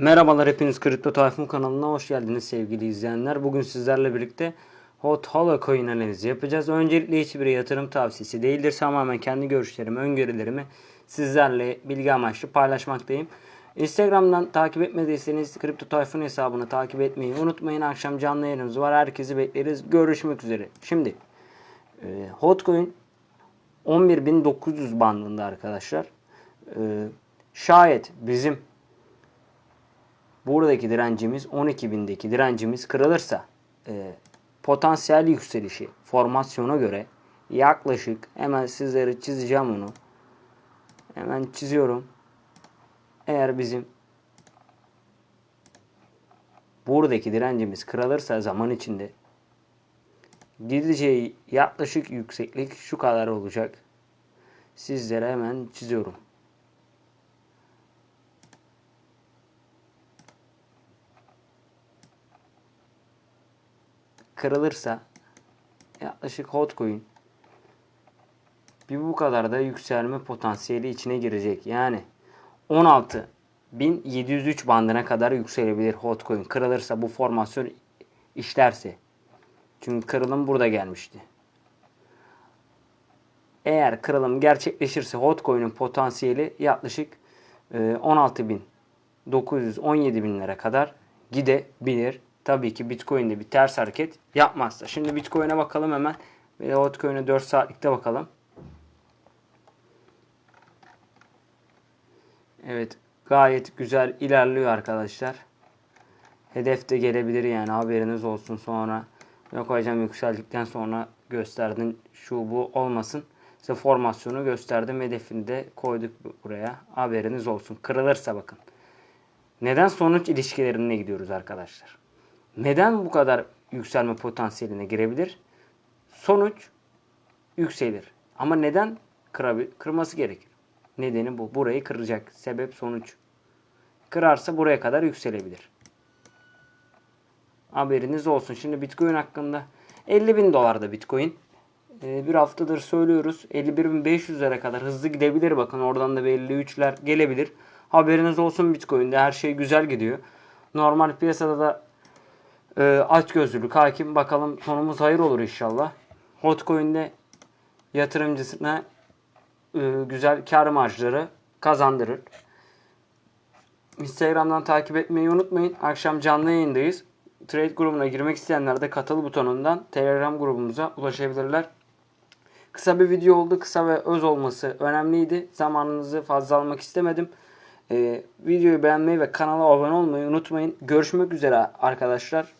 Merhabalar hepiniz Kripto Tayfun kanalına hoş geldiniz sevgili izleyenler. Bugün sizlerle birlikte Hot Holo Coin analizi yapacağız. Öncelikle hiçbir yatırım tavsiyesi değildir. Tamamen kendi görüşlerimi, öngörülerimi sizlerle bilgi amaçlı paylaşmaktayım. Instagram'dan takip etmediyseniz Kripto Tayfun hesabını takip etmeyi unutmayın. Akşam canlı yayınımız var. Herkesi bekleriz. Görüşmek üzere. Şimdi e, Hotcoin 11.900 bandında arkadaşlar. E, şayet bizim buradaki direncimiz 12.000'deki direncimiz kırılırsa e, potansiyel yükselişi formasyona göre yaklaşık hemen sizlere çizeceğim onu. Hemen çiziyorum. Eğer bizim buradaki direncimiz kırılırsa zaman içinde gideceği yaklaşık yükseklik şu kadar olacak. Sizlere hemen çiziyorum. Kırılırsa yaklaşık Hotcoin bir bu kadar da yükselme potansiyeli içine girecek. Yani 16.703 bandına kadar yükselebilir Hotcoin. Kırılırsa bu formasyon işlerse. Çünkü kırılım burada gelmişti. Eğer kırılım gerçekleşirse Hotcoin'in potansiyeli yaklaşık 16.900 17.000'lere kadar gidebilir. Tabii ki Bitcoin'de bir ters hareket yapmazsa. Şimdi Bitcoin'e bakalım hemen. Ve Hotcoin'e 4 saatlikte bakalım. Evet gayet güzel ilerliyor arkadaşlar. Hedef de gelebilir yani haberiniz olsun sonra. Yok hocam yükseldikten sonra gösterdin şu bu olmasın. Size formasyonu gösterdim hedefini de koyduk buraya. Haberiniz olsun. Kırılırsa bakın. Neden sonuç ilişkilerine gidiyoruz arkadaşlar. Neden bu kadar yükselme potansiyeline girebilir? Sonuç yükselir. Ama neden kırabil kırması gerekir? Nedeni bu. Burayı kıracak. Sebep sonuç. Kırarsa buraya kadar yükselebilir. Haberiniz olsun. Şimdi Bitcoin hakkında 50 bin dolarda Bitcoin. Ee, bir haftadır söylüyoruz. 51.500'lere kadar hızlı gidebilir. Bakın oradan da bir 53'ler gelebilir. Haberiniz olsun Bitcoin'de her şey güzel gidiyor. Normal piyasada da e, açgözlülük hakim. Bakalım sonumuz hayır olur inşallah. Hotcoin'de yatırımcısına e, güzel kar marjları kazandırır. Instagram'dan takip etmeyi unutmayın. Akşam canlı yayındayız. Trade grubuna girmek isteyenler de katıl butonundan Telegram grubumuza ulaşabilirler. Kısa bir video oldu. Kısa ve öz olması önemliydi. Zamanınızı fazla almak istemedim. Ee, videoyu beğenmeyi ve kanala abone olmayı unutmayın. Görüşmek üzere arkadaşlar.